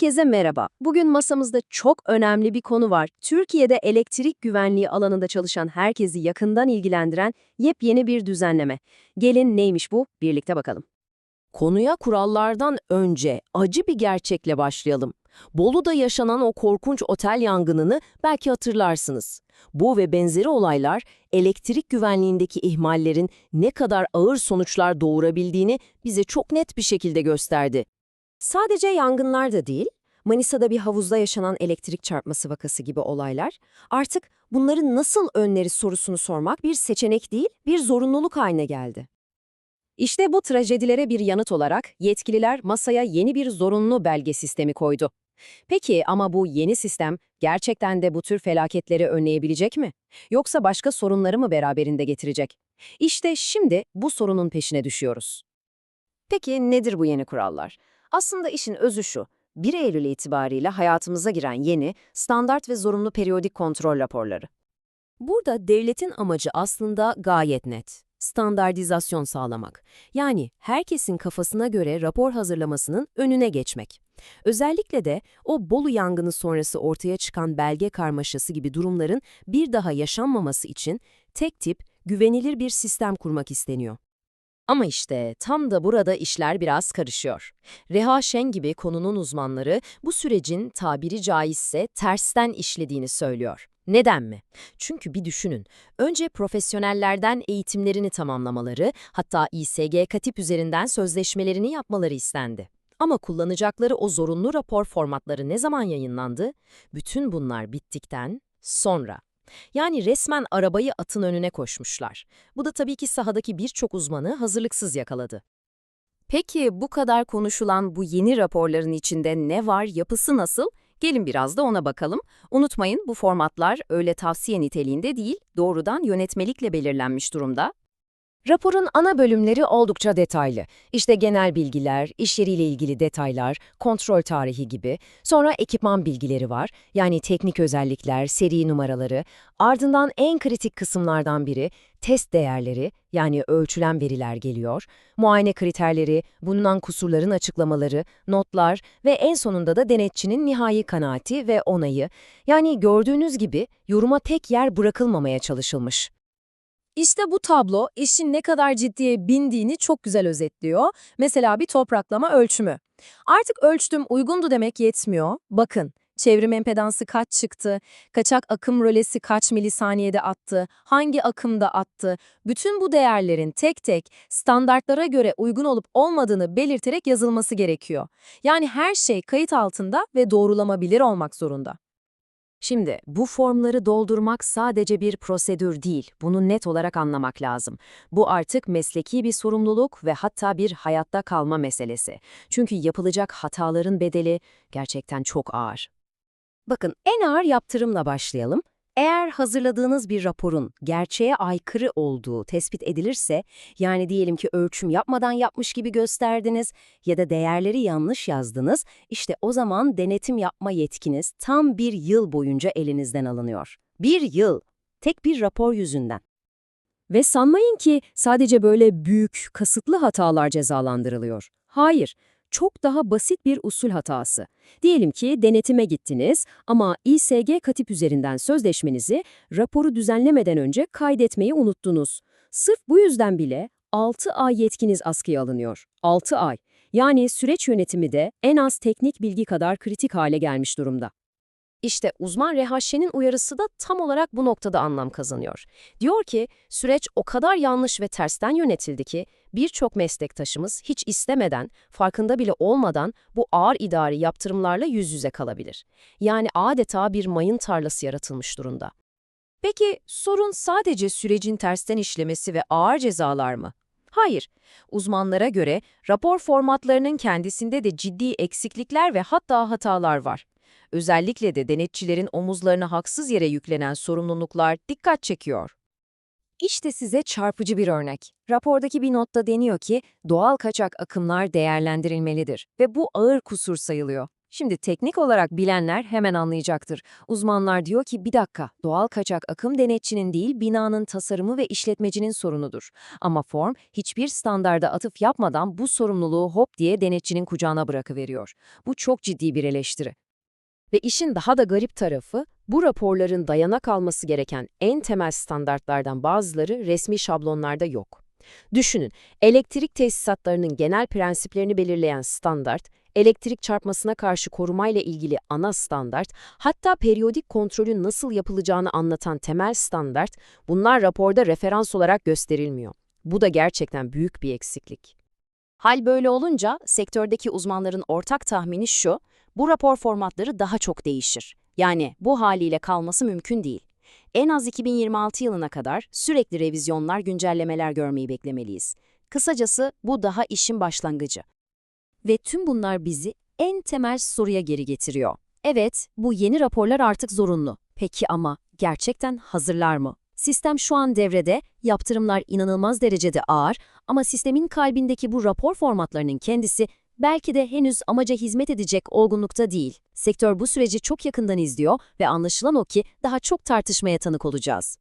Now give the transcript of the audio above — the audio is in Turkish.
Herkese merhaba. Bugün masamızda çok önemli bir konu var. Türkiye'de elektrik güvenliği alanında çalışan herkesi yakından ilgilendiren yepyeni bir düzenleme. Gelin neymiş bu? Birlikte bakalım. Konuya kurallardan önce acı bir gerçekle başlayalım. Bolu'da yaşanan o korkunç otel yangınını belki hatırlarsınız. Bu ve benzeri olaylar elektrik güvenliğindeki ihmallerin ne kadar ağır sonuçlar doğurabildiğini bize çok net bir şekilde gösterdi. Sadece yangınlar da değil, Manisa'da bir havuzda yaşanan elektrik çarpması vakası gibi olaylar, artık bunların nasıl önleri sorusunu sormak bir seçenek değil, bir zorunluluk haline geldi. İşte bu trajedilere bir yanıt olarak yetkililer masaya yeni bir zorunlu belge sistemi koydu. Peki ama bu yeni sistem gerçekten de bu tür felaketleri önleyebilecek mi? Yoksa başka sorunları mı beraberinde getirecek? İşte şimdi bu sorunun peşine düşüyoruz. Peki nedir bu yeni kurallar? Aslında işin özü şu, 1 Eylül itibariyle hayatımıza giren yeni, standart ve zorunlu periyodik kontrol raporları. Burada devletin amacı aslında gayet net. Standartizasyon sağlamak. Yani herkesin kafasına göre rapor hazırlamasının önüne geçmek. Özellikle de o Bolu yangını sonrası ortaya çıkan belge karmaşası gibi durumların bir daha yaşanmaması için tek tip, güvenilir bir sistem kurmak isteniyor. Ama işte tam da burada işler biraz karışıyor. Reha Şen gibi konunun uzmanları bu sürecin tabiri caizse tersten işlediğini söylüyor. Neden mi? Çünkü bir düşünün. Önce profesyonellerden eğitimlerini tamamlamaları, hatta İSG katip üzerinden sözleşmelerini yapmaları istendi. Ama kullanacakları o zorunlu rapor formatları ne zaman yayınlandı? Bütün bunlar bittikten sonra. Yani resmen arabayı atın önüne koşmuşlar. Bu da tabii ki sahadaki birçok uzmanı hazırlıksız yakaladı. Peki bu kadar konuşulan bu yeni raporların içinde ne var, yapısı nasıl? Gelin biraz da ona bakalım. Unutmayın bu formatlar öyle tavsiye niteliğinde değil, doğrudan yönetmelikle belirlenmiş durumda. Raporun ana bölümleri oldukça detaylı. İşte genel bilgiler, iş yeriyle ilgili detaylar, kontrol tarihi gibi. Sonra ekipman bilgileri var. Yani teknik özellikler, seri numaraları. Ardından en kritik kısımlardan biri test değerleri, yani ölçülen veriler geliyor. Muayene kriterleri, bulunan kusurların açıklamaları, notlar ve en sonunda da denetçinin nihai kanaati ve onayı. Yani gördüğünüz gibi yoruma tek yer bırakılmamaya çalışılmış. İşte bu tablo işin ne kadar ciddiye bindiğini çok güzel özetliyor. Mesela bir topraklama ölçümü. Artık ölçtüm uygundu demek yetmiyor. Bakın, çevrim empedansı kaç çıktı, kaçak akım rölesi kaç milisaniyede attı, hangi akımda attı, bütün bu değerlerin tek tek standartlara göre uygun olup olmadığını belirterek yazılması gerekiyor. Yani her şey kayıt altında ve doğrulamabilir olmak zorunda. Şimdi bu formları doldurmak sadece bir prosedür değil, bunu net olarak anlamak lazım. Bu artık mesleki bir sorumluluk ve hatta bir hayatta kalma meselesi. Çünkü yapılacak hataların bedeli gerçekten çok ağır. Bakın en ağır yaptırımla başlayalım. Eğer hazırladığınız bir raporun gerçeğe aykırı olduğu tespit edilirse, yani diyelim ki ölçüm yapmadan yapmış gibi gösterdiniz ya da değerleri yanlış yazdınız, işte o zaman denetim yapma yetkiniz tam bir yıl boyunca elinizden alınıyor. Bir yıl, tek bir rapor yüzünden. Ve sanmayın ki sadece böyle büyük, kasıtlı hatalar cezalandırılıyor. Hayır, çok daha basit bir usul hatası. Diyelim ki denetime gittiniz ama İSG katip üzerinden sözleşmenizi raporu düzenlemeden önce kaydetmeyi unuttunuz. Sırf bu yüzden bile 6 ay yetkiniz askıya alınıyor. 6 ay. Yani süreç yönetimi de en az teknik bilgi kadar kritik hale gelmiş durumda. İşte uzman Rehaşe'nin uyarısı da tam olarak bu noktada anlam kazanıyor. Diyor ki, süreç o kadar yanlış ve tersten yönetildi ki birçok meslektaşımız hiç istemeden, farkında bile olmadan bu ağır idari yaptırımlarla yüz yüze kalabilir. Yani adeta bir mayın tarlası yaratılmış durumda. Peki sorun sadece sürecin tersten işlemesi ve ağır cezalar mı? Hayır. Uzmanlara göre rapor formatlarının kendisinde de ciddi eksiklikler ve hatta hatalar var. Özellikle de denetçilerin omuzlarına haksız yere yüklenen sorumluluklar dikkat çekiyor. İşte size çarpıcı bir örnek. Rapordaki bir notta deniyor ki doğal kaçak akımlar değerlendirilmelidir ve bu ağır kusur sayılıyor. Şimdi teknik olarak bilenler hemen anlayacaktır. Uzmanlar diyor ki bir dakika, doğal kaçak akım denetçinin değil binanın tasarımı ve işletmecinin sorunudur. Ama form hiçbir standarda atıf yapmadan bu sorumluluğu hop diye denetçinin kucağına bırakıveriyor. Bu çok ciddi bir eleştiri. Ve işin daha da garip tarafı, bu raporların dayanak alması gereken en temel standartlardan bazıları resmi şablonlarda yok. Düşünün, elektrik tesisatlarının genel prensiplerini belirleyen standart, elektrik çarpmasına karşı korumayla ilgili ana standart, hatta periyodik kontrolün nasıl yapılacağını anlatan temel standart, bunlar raporda referans olarak gösterilmiyor. Bu da gerçekten büyük bir eksiklik. Hal böyle olunca sektördeki uzmanların ortak tahmini şu, bu rapor formatları daha çok değişir. Yani bu haliyle kalması mümkün değil. En az 2026 yılına kadar sürekli revizyonlar, güncellemeler görmeyi beklemeliyiz. Kısacası bu daha işin başlangıcı. Ve tüm bunlar bizi en temel soruya geri getiriyor. Evet, bu yeni raporlar artık zorunlu. Peki ama gerçekten hazırlar mı? Sistem şu an devrede, yaptırımlar inanılmaz derecede ağır ama sistemin kalbindeki bu rapor formatlarının kendisi belki de henüz amaca hizmet edecek olgunlukta değil. Sektör bu süreci çok yakından izliyor ve anlaşılan o ki daha çok tartışmaya tanık olacağız.